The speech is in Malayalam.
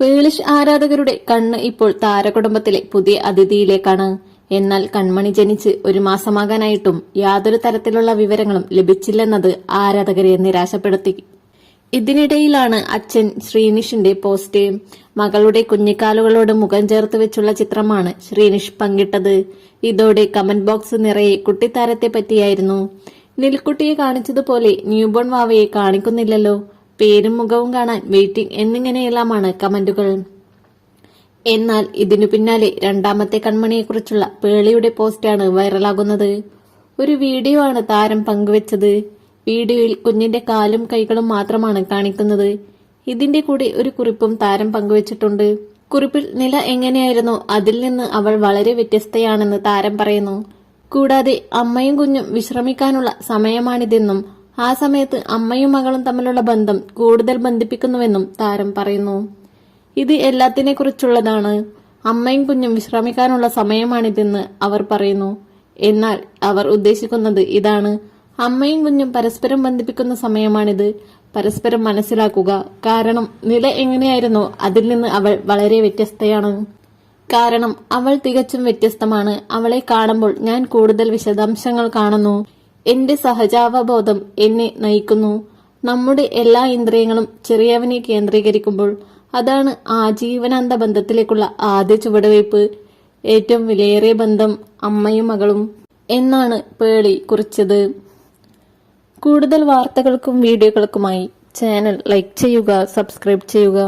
വേളിഷ് ആരാധകരുടെ കണ്ണ് ഇപ്പോൾ താരകുടുംബത്തിലെ പുതിയ അതിഥിയിലേക്കാണ്. എന്നാൽ കൺമണി ജനിച്ച് ഒരു മാസമാകാനായിട്ടും യാതൊരു തരത്തിലുള്ള വിവരങ്ങളും ലഭിച്ചില്ലെന്നത് ആരാധകരെ നിരാശപ്പെടുത്തി. ഇതിനിടയിലാണ് അച്ഛൻ ശ്രീനിഷിന്റെ പോസ്റ്റ്. മകളുടെ കുഞ്ഞിക്കാലുകളോട് മുഖം ചേർത്ത് വെച്ചുള്ള ചിത്രമാണ് ശ്രീനിഷ് പങ്കിട്ടത്. ഇതോടെ കമന്റ് ബോക്സ് നിറയെ കുട്ടിത്താരത്തെ പറ്റിയായിരുന്നു നിൽക്കുട്ടിയെ കാണിച്ചതുപോലെ ന്യൂബോൺ വാവയെ കാണിക്കുന്നില്ലല്ലോ. പേരും മുഖവും കാണാൻ വെയിറ്റിംഗ് എന്നിങ്ങനെയെല്ലാമാണ് കമന്റുകൾ. എന്നാൽ ഇതിനു പിന്നാലെ രണ്ടാമത്തെ കൺമണിയെക്കുറിച്ചുള്ള പേളിയുടെ പോസ്റ്റാണ് വൈറലാകുന്നത്. ഒരു വീഡിയോ ആണ് താരം പങ്കുവച്ചത്. വീഡിയോയിൽ കുഞ്ഞിന്റെ കാലും കൈകളും മാത്രമാണ് കാണിക്കുന്നത്. ഇതിന്റെ കൂടെ ഒരു കുറിപ്പും താരം പങ്കുവച്ചിട്ടുണ്ട്. കുറിപ്പിൽ നില എങ്ങനെയായിരുന്നു? അതിൽ നിന്ന് അവൾ വളരെ വ്യത്യസ്തയാണെന്ന് താരം പറയുന്നു. കൂടാതെ അമ്മയും കുഞ്ഞും വിശ്രമിക്കാനുള്ള സമയമാണിതെന്നും ആ സമയത്ത് അമ്മയും മകളും തമ്മിലുള്ള ബന്ധം കൂടുതൽ ബന്ധിപ്പിക്കുന്നുവെന്നും താരം പറയുന്നു. ഇത് എല്ലാത്തിനെ കുറിച്ചുള്ളതാണ് അമ്മയും കുഞ്ഞും വിശ്രമിക്കാനുള്ള സമയമാണിതെന്ന് അവർ പറയുന്നു. എന്നാൽ അവർ ഉദ്ദേശിക്കുന്നത് ഇതാണ്. അമ്മയും കുഞ്ഞും പരസ്പരം ബന്ധിപ്പിക്കുന്ന സമയമാണിത്. പരസ്പരം മനസ്സിലാക്കുക. കാരണം നില എങ്ങനെയായിരുന്നോ അതിൽ നിന്ന് അവൾ വളരെ വ്യത്യസ്തയാണ്. കാരണം അവൾ തികച്ചും വ്യത്യസ്തമാണ്. അവളെ കാണുമ്പോൾ ഞാൻ കൂടുതൽ വിശദാംശങ്ങൾ കാണുന്നു. എന്റെ സഹജാവബോധം എന്നെ നയിക്കുന്നു. നമ്മുടെ എല്ലാ ഇന്ദ്രിയങ്ങളും ചെറിയവനെ കേന്ദ്രീകരിക്കുമ്പോൾ അതാണ് ആജീവനാന്ത ബന്ധത്തിലേക്കുള്ള ആദ്യ ചുവടുവയ്പ്. ഏറ്റവും വിലയേറിയ ബന്ധം അമ്മയും മകളും എന്നാണ് പേളി കുറിച്ചത്. കൂടുതൽ വാർത്തകൾക്കും വീഡിയോകൾക്കുമായി ചാനൽ ലൈക്ക് ചെയ്യുക സബ്സ്ക്രൈബ് ചെയ്യുക.